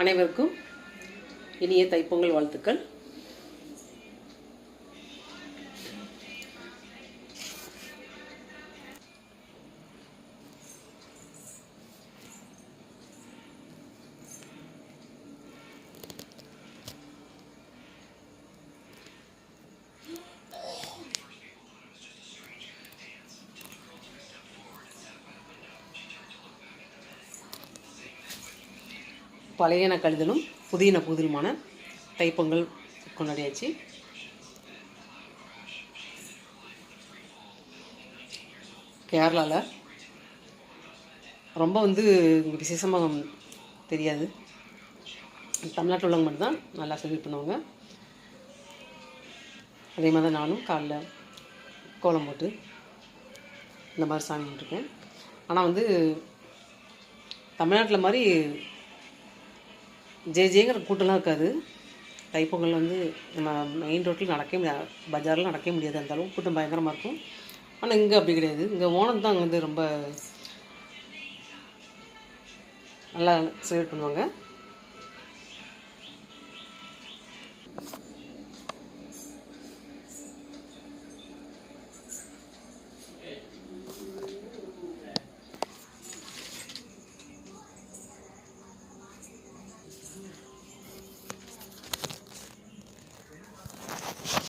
அனைவருக்கும் இனிய தைப்பொங்கல் வாழ்த்துக்கள். பழையன கழிதலும் புதியன புதிருமான தைப்பொங்கல் கொண்டாடியாச்சு. கேரளாவில் ரொம்ப வந்து விசேஷமாக தெரியாது. தமிழ்நாட்டில் உள்ளவங்க மட்டும்தான் நல்லா செலிப்ரேட் பண்ணுவாங்க. அதே மாதிரி தான் நானும் காலைல கோலம் போட்டு இந்த மாதிரி சாமி இருக்கேன் ஆனால் வந்து தமிழ்நாட்டில் மாதிரி ஜே ஜேங்கிற கூட்டம்லாம் இருக்காது. தைப்பொங்கல் வந்து நம்ம மெயின் ரோட்டில் நடக்கவே முடியாது. பஜாரில் நடக்கவே முடியாது. அந்த அளவுக்கு கூட்டம் பயங்கரமாக இருக்கும். ஆனால் இங்கே அப்படி கிடையாது. இங்கே ஓணம் தான் அங்கே வந்து ரொம்ப நல்லா செலிப்ரேட் பண்ணுவாங்க.